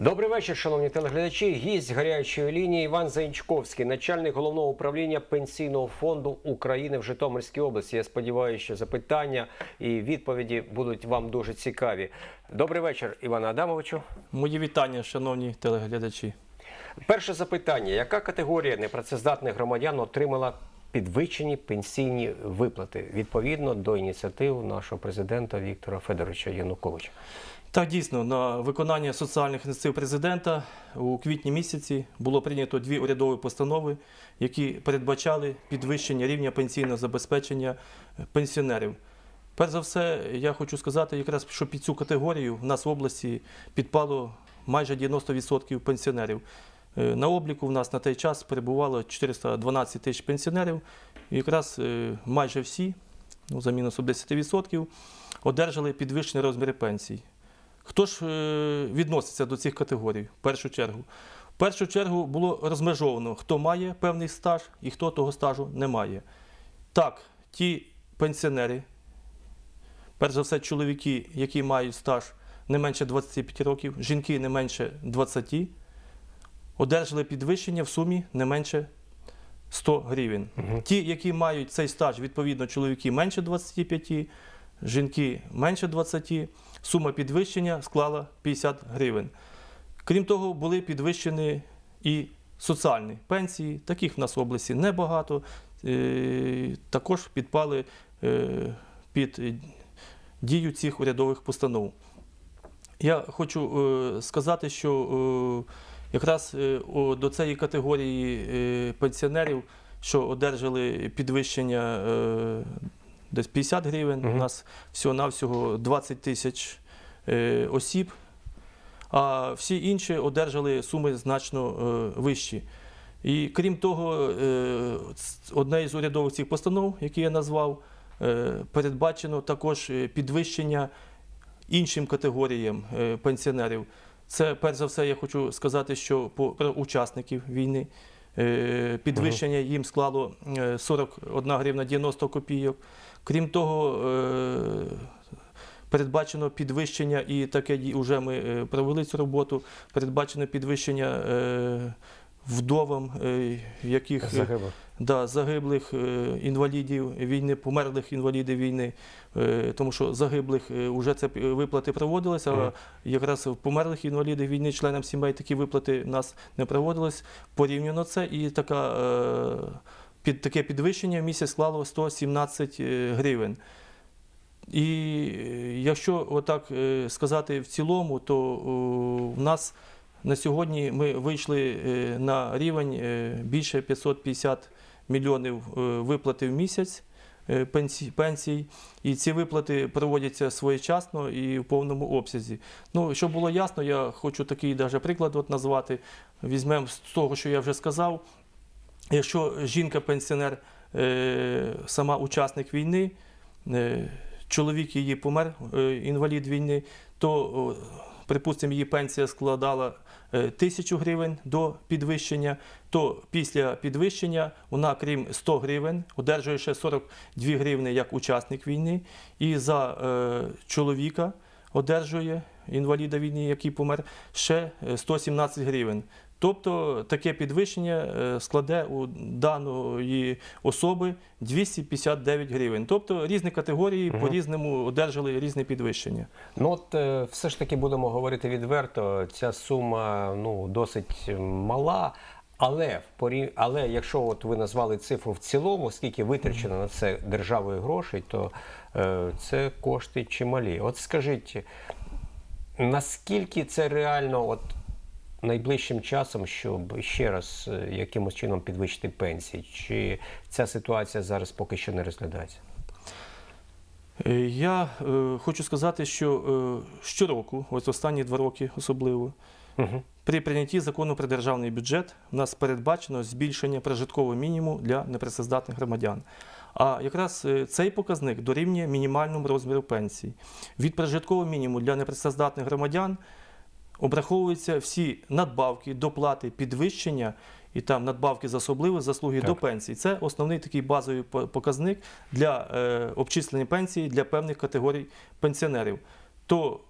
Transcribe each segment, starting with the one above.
Добрий вечір, шановні телеглядачі. Гість гарячої лінії Іван Заінчковський, начальник головного управління пенсійного фонду України в Житомирській області. Я сподіваюся, що запитання і відповіді будуть вам дуже цікаві. Добрий вечір, Івана Адамовичу. Мої вітання, шановні телеглядачі. Перше запитання: яка категорія непрацездатних громадян отримала підвищені пенсійні виплати відповідно до ініціатив нашого президента Віктора Федоровича Януковича? Так, дійсно, на виконання соціальних ініціатив президента у квітні місяці було прийнято дві урядові постанови, які передбачали підвищення рівня пенсійного забезпечення пенсіонерів. Перш за все, я хочу сказати, якраз що під цю категорію в нас в області підпало майже 90% пенсіонерів. Е, На обліку в нас на той час перебувало 412 тисяч пенсіонерів, і якраз е, майже всі, ну за мінусом 10%, одержали підвищені розміри пенсій. Хто ж е, відноситься до цих категорій в першу чергу? В першу чергу було розмежовано, хто має певний стаж і хто того стажу не має. Так, ті пенсіонери, перш за все, чоловіки, які мають стаж не менше 25 років, жінки не менше 20, одержали підвищення в сумі не менше 100 гривень. Ті, які мають цей стаж, відповідно, чоловіки менше 25, жінки менше 20, сума підвищення склала 50 гривень. Крім того, були підвищені і соціальні пенсії, таких в нас в області небагато, е, також підпали е, під дію цих урядових постанов. Я хочу е, сказати, що якраз до цієї категорії пенсіонерів, що одержали підвищення десь 50 гривень, Мгм. у нас всього-навсього 20 тисяч е, осіб, а всі інші одержали суми значно е, вищі. І крім того, е, одне із урядових цих постанов, які я назвав, е, передбачено також е, підвищення іншим категоріям е, пенсіонерів. Це перш за все, я хочу сказати, що по про учасників війни е, підвищення їм склало е, 41 гривна 90 копійок. Крім того, е, передбачено підвищення, і таке вже ми е, провели цю роботу. Передбачено підвищення е, вдовам, яких Загиблих. да, загиблих інвалідів війни, померлих інвалідів війни, тому що загиблих вже це виплати проводилися, а якраз в померлих інвалідів війни, членам сімей такі виплати в нас не проводились. Порівняно це і така, під, таке підвищення в місяць склало 117 е, гривень. І е, якщо отак е, сказати в цілому, то в нас на сьогодні ми вийшли на рівень більше 550 мільйонів виплати в місяць пенсій. І ці виплати проводяться своєчасно і в повному обсязі. Ну, щоб було ясно, я хочу такий даже приклад назвати. Візьмемо з того, що я вже сказав. Якщо жінка-пенсіонер, е, сама учасник війни, е, чоловік її помер, е, інвалід війни, то, припустимо, її пенсія складала тисячу гривень до підвищення, то після підвищення вона, крім 100 гривень, одержує ще 42 гривни як учасник війни, і за чоловіка одержує інваліда війни, який помер, ще е, 117 гривень. Тобто таке підвищення е, складе у даної особи 259 гривень. Тобто різні категорії Мгм. по-різному одержали різне підвищення. Ну от е, все ж таки будемо говорити відверто. Ця сума ну досить мала. Але в порі... але якщо от ви назвали цифру в цілому, скільки витрачено на це державою грошей, то е, це кошти чималі. От скажіть, наскільки це реально от найближчим часом, щоб ще раз е, якимось чином підвищити пенсії? Чи ця ситуація зараз поки що не розглядається? Е, Я е, хочу сказати, що е, щороку, ось останні два роки особливо, Угу. При прийнятті закону про державний бюджет у нас передбачено збільшення прожиткового мінімуму для непрацездатних громадян. А якраз е, цей показник дорівнює мінімальному розміру пенсії. Від прожиткового мінімуму для непрацездатних громадян обраховуються всі надбавки, доплати, підвищення і там надбавки за особливі заслуги Так. до пенсії. Це основний такий базовий по- показник для е, обчислення пенсії для певних категорій пенсіонерів. То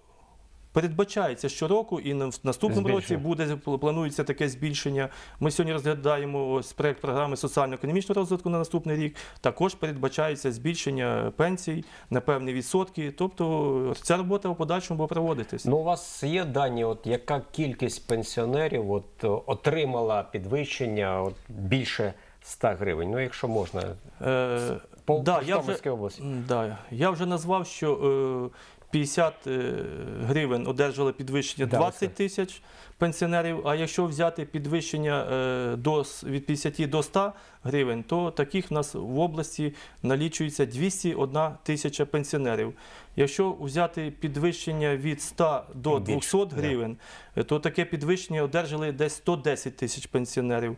Передбачається щороку, і в наступному році буде планується таке збільшення. Ми сьогодні розглядаємо ось проект програми соціально-економічного розвитку на наступний рік. Також передбачається збільшення пенсій на певні відсотки. Тобто ця робота в подальшому буде проводитись. Ну, у вас є дані, от яка кількість пенсіонерів от, е, отримала підвищення от, більше 100 гривень? Ну, якщо можна, Е, по, да, я вже- області. Да. Я вже назвав, що е, 50 е, гривень одержали підвищення Да, 20 тисяч пенсіонерів. А якщо взяти підвищення е, до, від 50 до 100 гривень, то таких в нас в області налічується 201 тисяча пенсіонерів. Якщо взяти підвищення від 100 до Більше, 200 гривень, е, то таке підвищення одержали десь 110 тисяч пенсіонерів.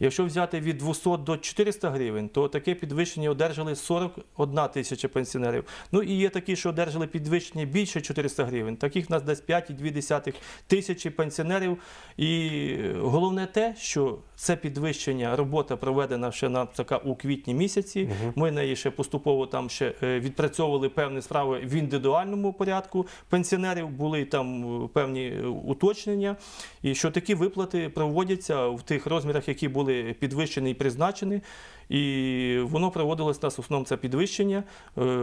Якщо взяти від 200 до 400 гривень, то таке підвищення одержали 41 тисяча пенсіонерів. Ну і є такі, що одержали підвищення більше 400 гривень. Таких нас десь 5,2 тисячі пенсіонерів. І головне те, що це підвищення, робота проведена ще на така у квітні місяці. Ми неї ще поступово там ще е, відпрацьовували певні справи в індивідуальному порядку пенсіонерів. Були там е, певні е, уточнення, і що такі виплати проводяться в тих розмірах, які були підвищені і призначені. І воно проводилось нас основному це підвищення е,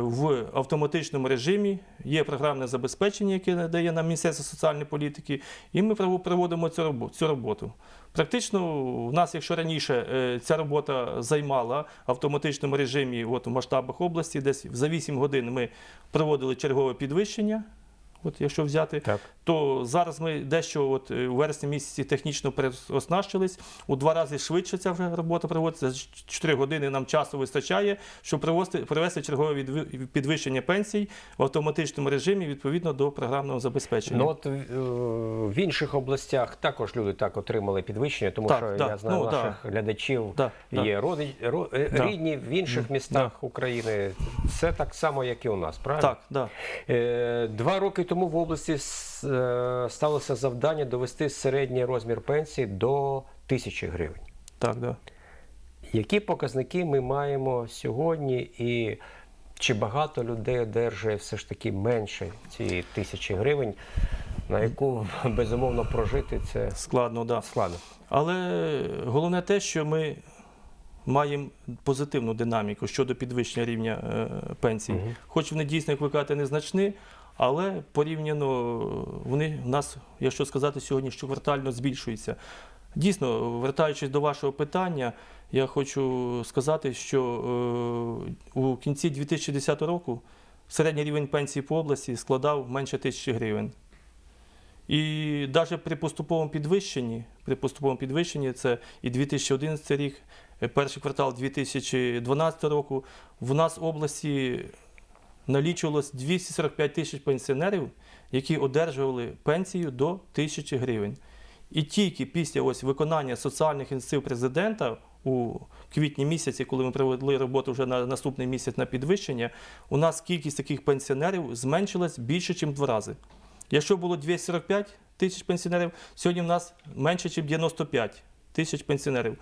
в автоматичному режимі. Є програмне забезпечення, яке надає нам Міністерство соціальної політики, і ми проводимо цю роботу. Практично в нас, якщо раніше е, ця робота займала в автоматичному режимі, от в масштабах області, десь за 8 годин ми проводили чергове підвищення. От якщо взяти, Так. то зараз ми дещо от е, у вересні місяці технічно переоснащились. У два рази швидше ця вже робота проводиться. За 4 години нам часу вистачає, щоб провести, провести чергове відви- підвищення пенсій в автоматичному режимі відповідно до програмного забезпечення. Ну от е, в інших областях також люди так отримали підвищення, тому Так, що да, я знаю ну, да. наших глядачів Да, да. є родич, ро- е, Да. рідні в інших містах України. Все так само, як і у нас, правильно? Так, да. Два роки тому в області е, сталося завдання довести середній розмір пенсії до тисячі гривень. так, да. Які показники ми маємо сьогодні, і чи багато людей одержує все ж таки менше цієї тисячі гривень, на яку безумовно прожити це складно, да. складно? Але головне те, що ми маємо позитивну динаміку щодо підвищення рівня е, пенсій. Мгм. Хоч вони дійсно, як ви кажете, незначні, але порівняно вони в нас, якщо сказати сьогодні, що квартально збільшуються. Дійсно, вертаючись до вашого питання, я хочу сказати, що е, у кінці 2010 року середній рівень пенсії по області складав менше тисячі гривень. І навіть при поступовому підвищенні, при поступовому підвищенні, це і 2011 рік, перший квартал 2012 року, в нас області налічувалось 245 тисяч пенсіонерів, які одержували пенсію до 1000 гривень. І тільки після ось виконання соціальних ініціатив президента у квітні місяці, коли ми провели роботу вже на наступний місяць на підвищення, у нас кількість таких пенсіонерів зменшилась більше, ніж два рази. Якщо було 245 тисяч пенсіонерів, сьогодні в нас менше, ніж 95 тисяч пенсіонерів.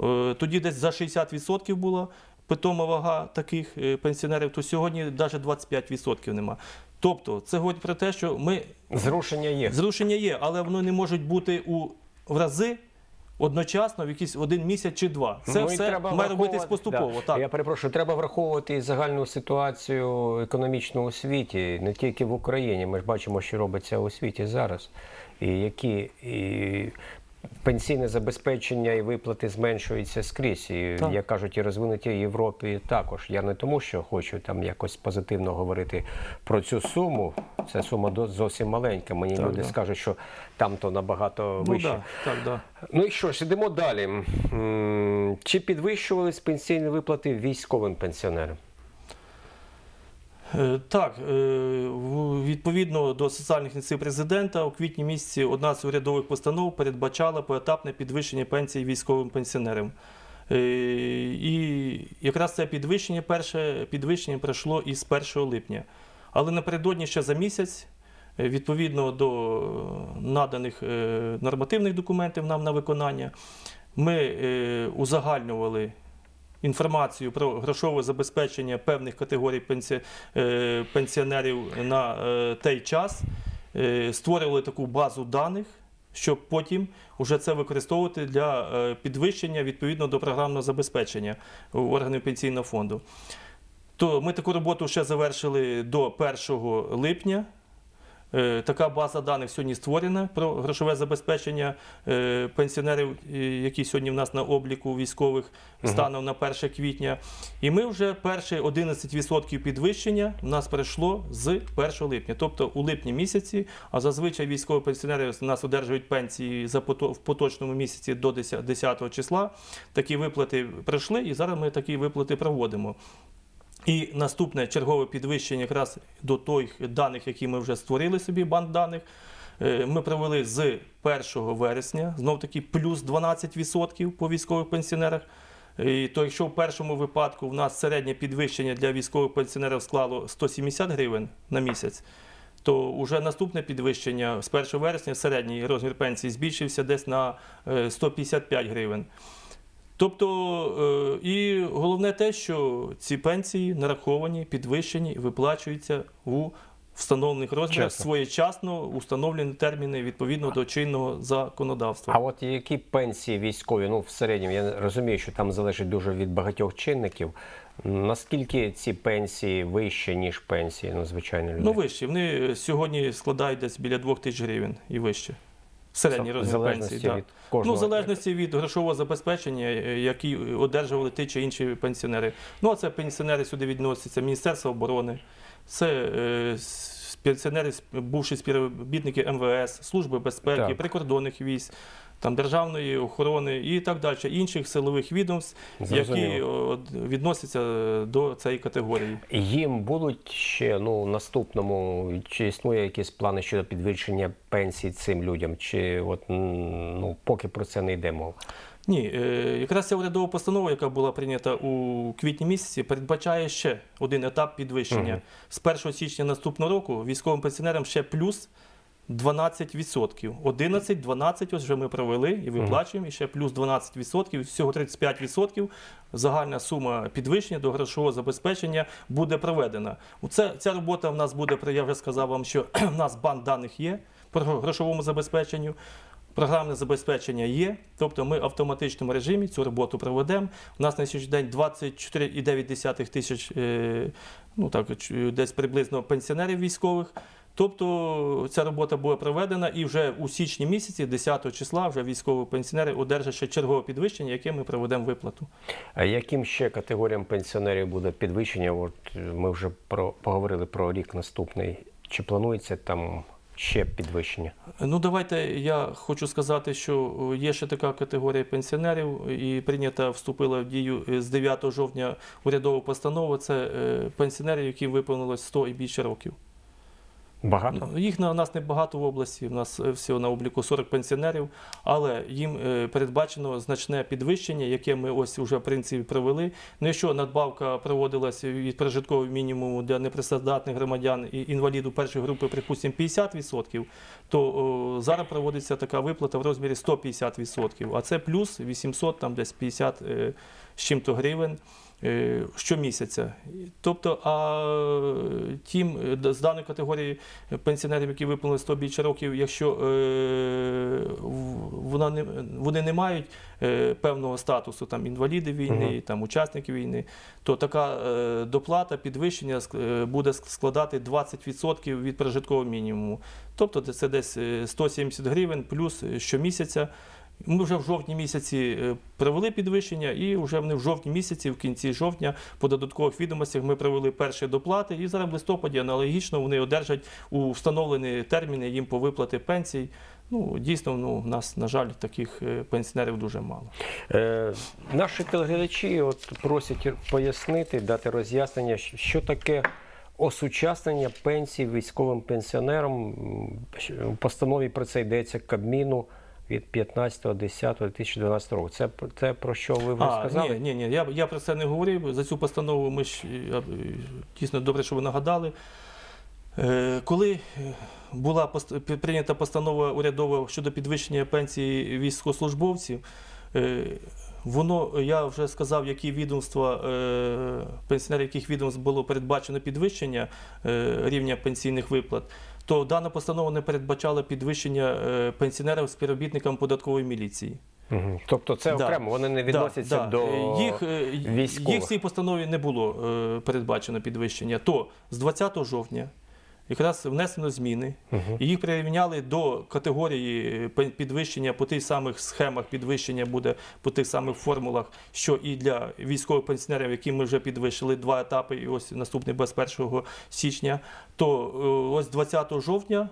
Е, Тоді десь за 60% була питома вага таких е, пенсіонерів, то сьогодні навіть 25% нема. Тобто, це говорить про те, що ми Зрушення є. Зрушення є, але воно не можуть бути у в рази одночасно в якийсь один місяць чи два. Це Ну, все треба має робитись поступово. Да. Так. Я перепрошую, треба враховувати і загальну ситуацію економічну у світі, не тільки в Україні. Ми ж бачимо, що робиться у світі зараз. І які і пенсійне забезпечення і виплати зменшуються скрізь. І, Так. як кажуть, і розвинуті Європі також. Я не тому, що хочу там якось позитивно говорити про цю суму. Ця сума зовсім маленька. Мені Так, люди да. скажуть, що там то набагато Ну, вище. да, так, да. Ну і що ж, ідемо далі. Чи підвищувались пенсійні виплати військовим пенсіонерам? Е, Так, е, відповідно до соціальних ініціатив президента, у квітні місяці одна з урядових постанов передбачала поетапне підвищення пенсій військовим пенсіонерам. Е, І якраз це підвищення, перше підвищення пройшло із 1 липня. Але напередодні ще за місяць, відповідно до наданих нормативних документів нам на виконання, ми узагальнювали інформацію про грошове забезпечення певних категорій е, пенсіонерів на е, той час. е, створювали таку базу даних, щоб потім вже це використовувати для підвищення відповідно до програмного забезпечення органів пенсійного фонду. То ми таку роботу ще завершили до 1 липня. Е, Така база даних сьогодні створена про грошове забезпечення е, пенсіонерів, е, які сьогодні в нас на обліку військових станом на 1 квітня. І ми вже перші 11% підвищення в нас прийшло з 1 липня, тобто у липні місяці. А зазвичай військові пенсіонери у нас одержують пенсії за в поточному місяці до 10 10 числа. Такі виплати пройшли, і зараз ми такі виплати проводимо. І наступне чергове підвищення якраз до тих даних, які ми вже створили собі, банк даних. е, Ми провели з 1 вересня, знов таки плюс 12% по військових пенсіонерах. І то якщо в першому випадку в нас середнє підвищення для військових пенсіонерів склало 170 гривень на місяць, то вже наступне підвищення з 1 вересня середній розмір пенсії збільшився десь на е, 155 гривень. Тобто, е, і головне те, що ці пенсії нараховані, підвищені, виплачуються у встановлених розмірах Чесно. своєчасно установлені терміни відповідно до чинного законодавства. А от які пенсії військові? Ну в середньому я розумію, що там залежить дуже від багатьох чинників. Наскільки ці пенсії вищі, ніж пенсії ну, звичайно людей? Ну, вищі. Вони сьогодні складають десь біля 2 тисяч гривень і вище. Середній розмір пенсії. да. від Ну, в залежності від грошового забезпечення, е, які одержували ті чи інші пенсіонери. Ну, а це пенсіонери сюди відносяться Міністерство оборони, це е, пенсіонери, бувші співробітники МВС, Служби безпеки, Так. прикордонних військ, там, державної охорони і так далі, інших силових відомств, які відносяться до цієї категорії. Їм будуть ще ну наступному чи існує якісь плани щодо підвищення пенсій цим людям? Чи от ну поки про це не йде мова? Ні, е, якраз ця урядова постанова, яка була прийнята у квітні місяці, передбачає ще один етап підвищення. Мгм. З 1 січня наступного року військовим пенсіонерам ще плюс 12%. 11, 12 ось вже ми провели і виплачуємо, і ще плюс 12%, всього 35% загальна сума підвищення до грошового забезпечення буде проведена. Це, ця робота в нас буде, я вже сказав вам, що в нас банк даних є по грошовому забезпеченню. Програмне забезпечення є, тобто ми в автоматичному режимі цю роботу проведемо. У нас на сьогоднішній день 24,9 тисяч, е, ну так, десь приблизно пенсіонерів військових. Тобто ця робота буде проведена і вже у січні місяці, 10 числа, вже військові пенсіонери одержать ще чергове підвищення, яке ми проведемо виплату. А яким ще категоріям пенсіонерів буде підвищення? От е, ми вже про поговорили про рік наступний. Чи планується там ще підвищення? Ну, давайте я хочу сказати, що е, є ще така категорія пенсіонерів, і прийнята вступила в дію е, з 9 жовтня урядова постанова. Це пенсіонери, яким виповнилось 100 і більше років. Багато? Їх на нас небагато в області. У нас е, всього на обліку 40 пенсіонерів, але їм е, передбачено значне підвищення, яке ми ось уже в принципі провели. Ну, якщо надбавка проводилася від прожиткового мінімуму для непрацездатних громадян і інвалідів першої групи, припустимо, 50%, то зараз проводиться така виплата в розмірі 150%, а це плюс 800, там десь 50 е, з чим-то гривень щомісяця. Тобто, а е, тим е, з даної категорії пенсіонерів, які виповнили 100 більше років, якщо е, вона не, вони не мають е, певного статусу, там інваліди війни, Мгм. там учасники війни, то така е, доплата, підвищення е, буде складати 20% від прожиткового мінімуму. Тобто це- десь е, 170 гривень плюс е, щомісяця. Ми вже в жовтні місяці е, провели підвищення, і вже вони в жовтні місяці, в кінці жовтня, по додаткових відомостях ми провели перші доплати. І зараз в листопаді аналогічно вони одержать у встановлені терміни їм по виплати пенсій. Ну дійсно, ну в нас на жаль таких е, пенсіонерів дуже мало. Е, наші телеглядачі от просять пояснити, дати роз'яснення, що таке осучаснення пенсій військовим пенсіонерам. У постанові про це йдеться Кабміну від 15.10.2012 року. Це, це про що ви вже А, сказали? ні, ні, ні, я, я про це не говорив. За цю постанову ми ж е, е, дійсно добре, що ви нагадали. Е, Коли була прийнята постанова урядова щодо підвищення пенсії військовослужбовців, Воно, я вже сказав, які відомства, пенсіонери, яких відомств було передбачено підвищення рівня пенсійних виплат, то дана постанова не передбачала підвищення пенсіонерів пенсіонерам співробітникам податкової міліції. Угу. Тобто це Да. окремо, вони не відносяться Да, да. до Е, їх, е, військових. їх в цій постанові не було е, передбачено підвищення. То з 20 жовтня якраз внесено зміни, і їх прирівняли до категорії пен- підвищення по тих самих схемах підвищення буде по тих самих формулах, що і для військових пенсіонерів, які ми вже підвищили два етапи, і ось наступний без 1 січня. То е, ось 20 жовтня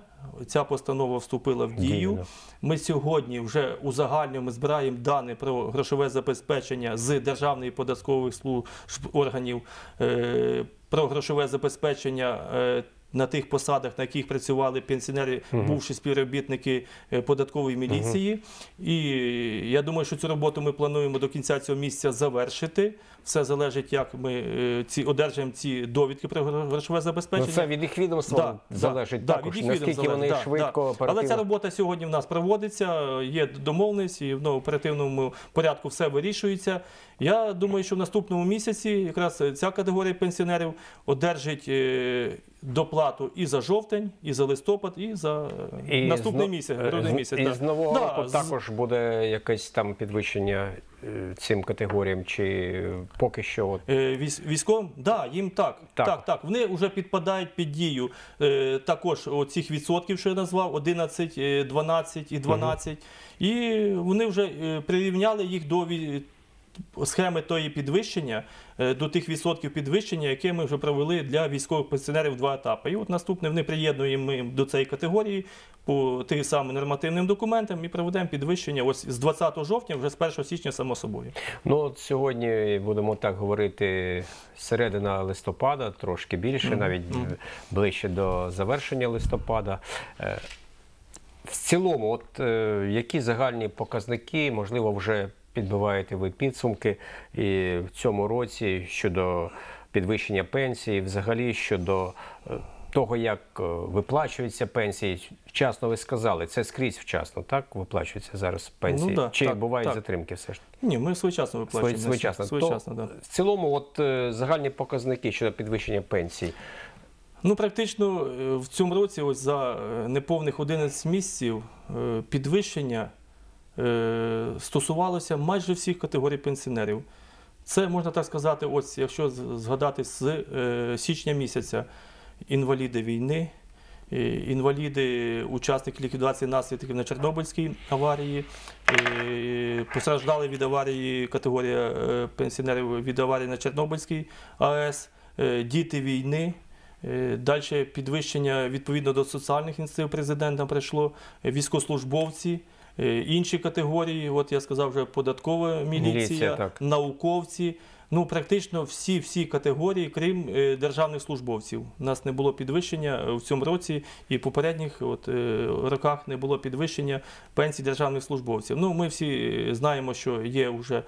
ця постанова вступила в дію. Дію. Ми сьогодні вже узагальнюємо, збираємо дані про грошове забезпечення з державної податкових служб органів, е, про грошове забезпечення. На тих посадах, на яких працювали пенсіонери, бувші співробітники е, податкової міліції. І я думаю, що цю роботу ми плануємо до кінця цього місяця завершити. Все залежить, як ми е, ці одержимо ці довідки про грошове Ну, забезпечення. це від їх відомства залежить да, також, від їх наскільки вони да, швидко, да. оперативно. Але ця робота сьогодні в нас проводиться, є домовленість і в ну, оперативному порядку все вирішується. Я думаю, що в наступному місяці якраз ця категорія пенсіонерів одержить е, доплату і за жовтень, і за листопад, і за е, І наступний з, місяць, е, з- місяць. І да. з нового Да, року з- також буде якесь там підвищення е, цим категоріям, чи поки що от Е, військ- Військовим, да, їм так, Так. так, так, Вони вже підпадають під дію е, також оцих відсотків, що я назвав, 11, е, 12 і 12. І вони вже е, прирівняли їх до схеми тої підвищення, е, до тих відсотків підвищення, яке ми вже провели для військових пенсіонерів два етапи. І от наступне вони приєднуємо до цієї категорії по тим самим нормативним документам і проведемо підвищення ось з 20 жовтня, вже з 1 січня, само собою. Ну от сьогодні будемо так говорити середина листопада, трошки більше, навіть ближче до завершення листопада. Е, В цілому, от е, які загальні показники, можливо, вже підбиваєте ви підсумки і в цьому році щодо підвищення пенсії, взагалі щодо е, того, як е, виплачуються пенсії. Вчасно ви сказали, це скрізь вчасно, так? Виплачуються зараз пенсії? Ну да, Чи так, бувають так. затримки все ж? Ні, ми своєчасно виплачуємо. Своєчасно. Своєчасно, То, да. В цілому, от е, загальні показники щодо підвищення пенсій. Ну, практично в цьому році, ось за неповних 11 місяців, підвищення стосувалося майже всіх категорій пенсіонерів. Це можна так сказати, ось якщо згадати з е, січня місяця інваліди війни, е, інваліди, учасники ліквідації наслідків на Чорнобильській аварії, е, постраждали від аварії категорія е, пенсіонерів від аварії на Чорнобильській АЕС, е, діти війни. Далі підвищення відповідно до соціальних ініціатив президента прийшло е, військовослужбовці, е, інші категорії. От я сказав вже податкова міліція, Міліція, так. науковці. Ну, практично всі всі категорії, крім е, державних службовців. У нас не було підвищення е, в цьому році і в попередніх от, е, роках не було підвищення пенсій державних службовців. Ну, ми всі знаємо, що є вже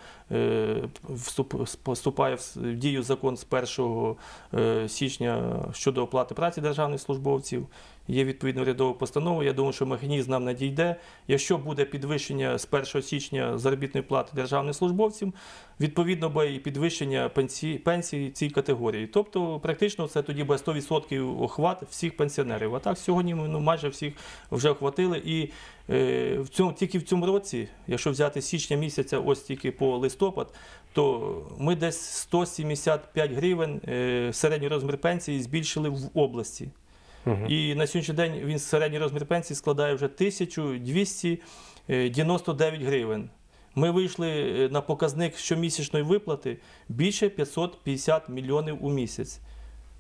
вступ, вступає в дію закон з 1 е, січня щодо оплати праці державних службовців. Є відповідна урядова постанова. Я думаю, що механізм нам надійде. Якщо буде підвищення з 1 січня заробітної плати державних службовців, відповідно буде і підвищення пенсії, пенсії цій категорії. Тобто, практично це тоді буде 100% охват всіх пенсіонерів. А так сьогодні ми ну, майже всіх вже охватили. І е, в цьому, тільки в цьому році, якщо взяти січня місяця, ось тільки по листопад, то ми десь 175 гривень е, середній розмір пенсії збільшили в області. І на сьогоднішній день він середній розмір пенсії складає вже 1299 гривень. Ми вийшли е, на показник щомісячної виплати більше 550 мільйонів у місяць.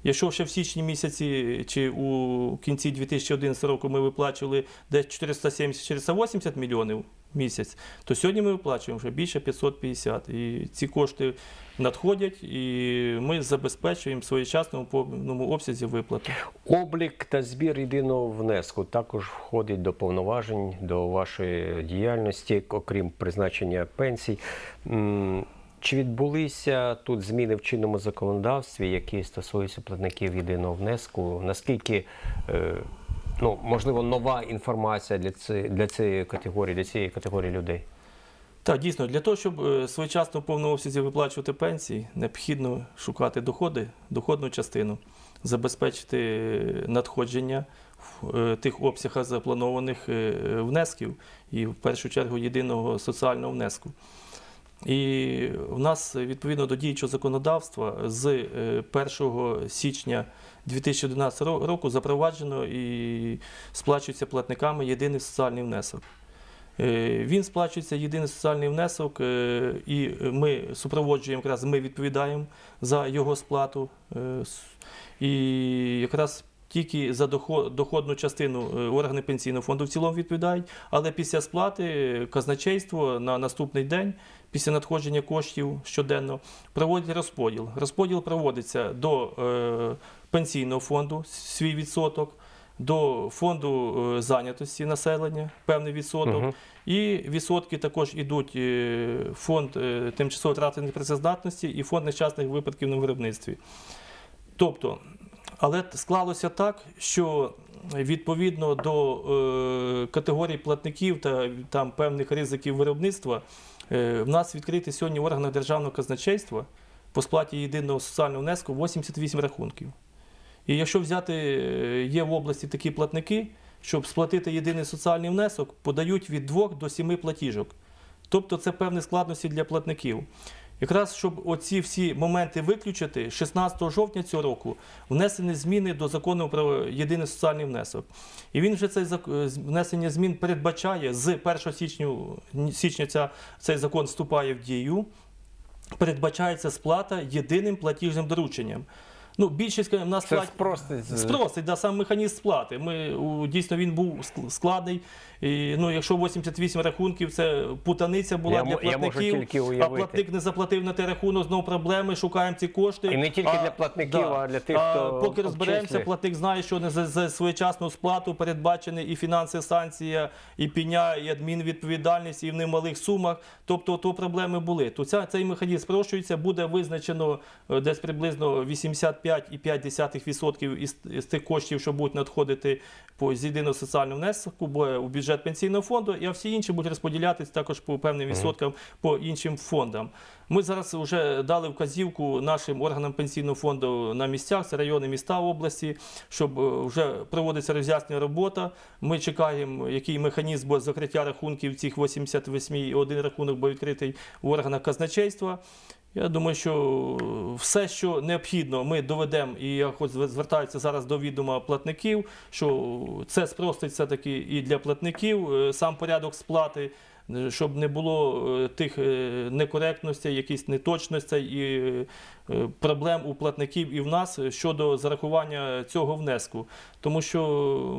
Якщо ще в січні місяці чи у кінці 2011 року ми виплачували десь 470-480 мільйонів місяць, то сьогодні ми виплачуємо вже більше 550. І ці кошти надходять, і ми забезпечуємо своєчасно у повному обсязі виплати. Облік та збір єдиного внеску також входить до повноважень до вашої діяльності, окрім призначення пенсій. Чи відбулися тут зміни в чинному законодавстві, які стосуються платників єдиного внеску? Наскільки е, ну, можливо нова інформація для цієї, для цієї категорії, для цієї категорії людей? Так, дійсно, для того, щоб е, своєчасно в повному обсязі виплачувати пенсії, необхідно шукати доходи, доходну частину, забезпечити е, надходження в е, тих обсягах запланованих внесків і в першу чергу єдиного соціального внеску. І в нас відповідно до діючого законодавства з е, 1 січня 2011 року запроваджено і сплачується платниками єдиний соціальний внесок. Е, Він сплачується єдиний соціальний внесок, е, і ми супроводжуємо якраз ми відповідаємо за його сплату. Е, І якраз тільки за доходну частину органи пенсійного фонду в цілому відповідають, але після сплати казначейство на наступний день, після надходження коштів щоденно, проводить розподіл. Розподіл проводиться до е, пенсійного фонду свій відсоток. До фонду е, зайнятості населення певний відсоток, і відсотки також йдуть е, фонд тимчасово втратеної працездатності і фонд нещасних випадків на виробництві. Тобто, але склалося так, що відповідно до категорій платників та там певних ризиків виробництва, в нас відкриті сьогодні в органах державного казначейства по сплаті єдиного соціального внеску 88 рахунків. І якщо взяти, е, є в області такі платники, щоб сплатити єдиний соціальний внесок, подають від 2 до 7 платіжок. Тобто це певні складності для платників. Якраз щоб оці всі моменти виключити, 16 жовтня цього року внесені зміни до закону про єдиний соціальний внесок. І він вже цей е, внесення змін передбачає з 1 січня, січня ця, цей закон вступає в дію. Передбачається сплата єдиним платіжним дорученням. Ну, більшість в нас Це спростить. Спростить, да, сам механізм сплати. Ми, у, дійсно він був ск- складний. І, ну, якщо 88 рахунків, це путаниця була Я для я платників, а платник не заплатив на той рахунок, знову проблеми, шукаємо ці кошти. І не тільки для платників, а для тих, хто Поки розберемося, платник знає, що не за, за своєчасну сплату передбачені і фінансова санкція, і пеня, і адмінвідповідальність, і в немалих сумах. Тобто то проблеми були. То ця, цей механізм спрощується, буде визначено е, десь приблизно 85,5% із, із тих коштів, що будуть надходити по з єдиного соціального внеску, у бюджет пенсійного фонду, і а всі інші будуть розподілятися також по певним відсоткам по іншим фондам. Ми зараз вже дали вказівку нашим органам пенсійного фонду на місцях, це райони міста області, щоб е, вже проводиться роз'яснення робота. Ми чекаємо, який механізм буде закриття рахунків цих 88 і один рахунок буде відкритий в органах казначейства. Я думаю, що все, що необхідно, ми доведемо, і я хоч звертаюся зараз до відома платників, що це спростить все-таки і для платників е, сам порядок сплати, е, щоб не було е, тих е, некоректностей, якісь неточностей і е, проблем у платників і в нас щодо зарахування цього внеску. Тому що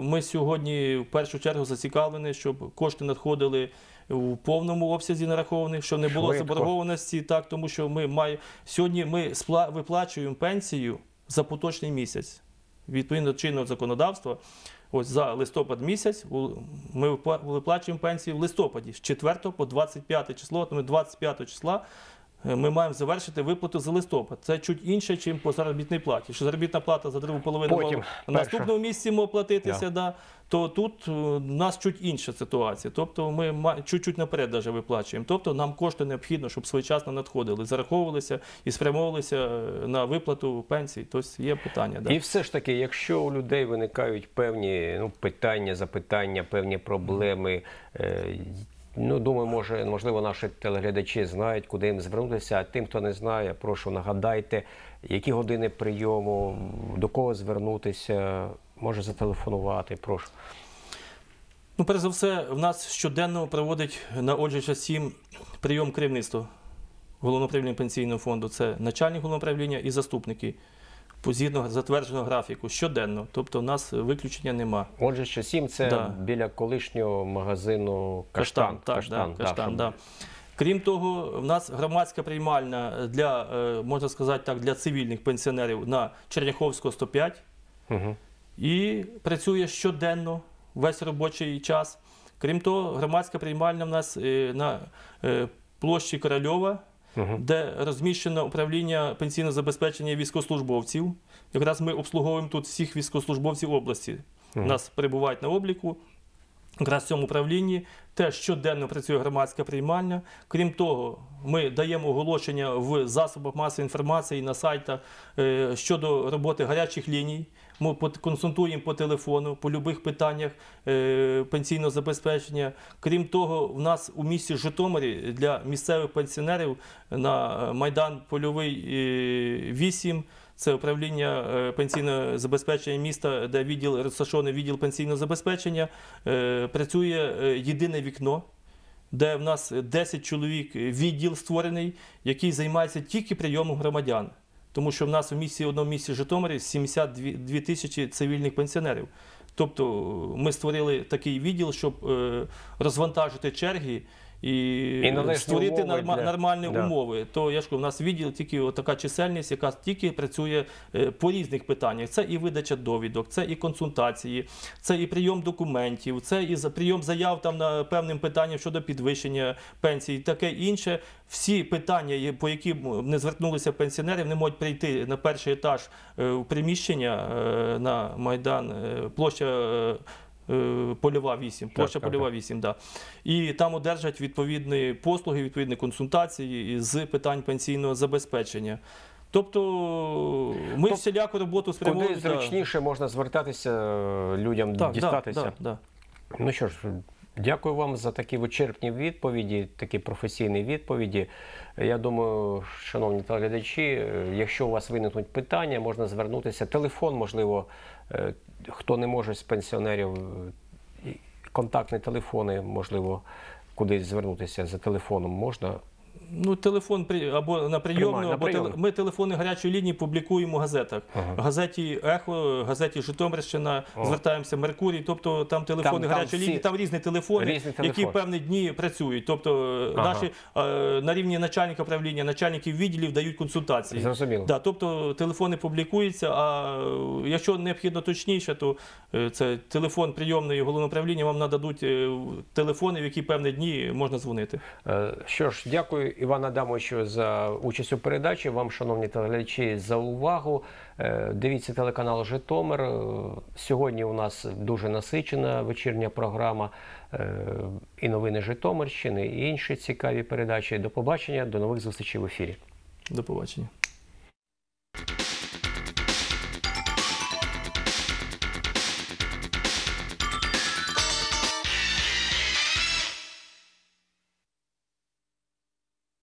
ми сьогодні в першу чергу зацікавлені, щоб кошти надходили у повному обсязі нарахованих, що не було Швидко. заборгованості, так тому що ми маємо сьогодні. Ми спла- виплачуємо пенсію за поточний місяць відповідно чинного законодавства. Ось за листопад місяць ми випла- виплачуємо пенсію в листопаді з 4 по 25 число. Тому 25 числа ми маємо завершити виплату за листопад. Це чуть інше, ніж по заробітній платі. Що заробітна плата за другу половину Потім, наступному місяці мав платитися, да. то тут е, у нас чуть інша ситуація. Тобто ми чуть-чуть наперед даже виплачуємо. Тобто нам кошти необхідно, щоб своєчасно надходили, зараховувалися і спрямовувалися е, на виплату пенсій. Тобто є питання. Да. І все ж таки, якщо у людей виникають певні ну, питання, запитання, певні проблеми. Ну, думаю, може, можливо, наші телеглядачі знають, куди їм звернутися. А тим, хто не знає, прошу нагадайте, які години прийому, до кого звернутися, може зателефонувати. Прошу. Ну, перш за все, в нас щоденно проводить на Оджича 7 прийом керівництва головного управління пенсійного фонду. Це начальник головного управління і заступники. Згідно затвердженого графіку, щоденно. Тобто, в нас виключення нема. Отже, ще сім це Да. біля колишнього магазину Каштан. так, Каштан, да, каштан, щоб- да. Крім того, в нас громадська приймальна для, е, можна сказати так, для цивільних пенсіонерів на Черняховського 105 Мгм. і працює щоденно весь робочий час. Крім того, громадська приймальна в нас е, на е, площі Корольова, Мгм. де розміщено управління пенсійного забезпечення військовослужбовців. Якраз ми обслуговуємо тут всіх військовослужбовців області. У нас перебувають на обліку. Якраз в цьому управлінні теж щоденно працює громадська приймальня. Крім того, ми даємо оголошення в засобах масової інформації на сайтах е, щодо роботи гарячих ліній. Ми консультуємо по телефону по будь-яких питаннях е, пенсійного забезпечення. Крім того, в нас у місті Житомирі для місцевих пенсіонерів на Майдан Польовий е, 8 це управління е, пенсійного забезпечення міста, де відділ розташований відділ пенсійного забезпечення. Е, Працює е, єдине вікно, де в нас 10 чоловік відділ створений, який займається тільки прийомом громадян. Тому що в нас у місті одному місті Житомирі 72 дві тисячі цивільних пенсіонерів. Тобто ми створили такий відділ, щоб е, розвантажити черги і, І створити умови норма- для- нормальні Да. умови. То я ж кажу, у нас відділ тільки така чисельність, яка тільки працює е, по різних питаннях. Це і видача довідок, це і консультації, це і прийом документів, це і за- прийом заяв там на певним питанням щодо підвищення пенсій, таке інше. Всі питання, по яким не звернулися пенсіонери, вони можуть прийти на перший етаж е, в приміщення е, на Майдан, е, площа. Е, Польова 8, площа так, Польова 8, да. І там одержать відповідні послуги, відповідні консультації з питань пенсійного забезпечення. Тобто ми Тоб- всіляку роботу Куди спрямовуємо. да. зручніше можна звертатися е, людям Так, дістатися. Да, да, да. Ну що ж, дякую вам за такі вичерпні відповіді, такі професійні відповіді. Я думаю, шановні телеглядачі, е, якщо у вас виникнуть питання, можна звернутися. Телефон, можливо, хто не може з пенсіонерів, е, контактні телефони, можливо, кудись звернутися за телефоном можна. Ну, телефон при або на прийомну, або прийомну. ми телефони гарячої лінії публікуємо в газетах. В газеті Ехо, газеті Житомирщина, звертаємося Меркурій. Тобто там телефони там гарячої всі- лінії, там різні телефони, Різні які в певні дні працюють. Тобто е, Ага. наші е, на рівні начальника правління, начальників відділів дають консультації. Зрозуміло. Да, тобто телефони публікуються, а е, якщо необхідно точніше, то е, це телефон прийомної головного управління вам нададуть е, телефони, в які певні дні можна дзвонити. Е, Що ж, дякую Івану Адамовичу за участь у передачі. Вам, шановні телеглядачі, за увагу. Е, Дивіться телеканал Житомир. Е, Сьогодні у нас дуже насичена вечірня програма е, і новини Житомирщини, і інші цікаві передачі. До побачення, до нових зустрічей в ефірі. До побачення.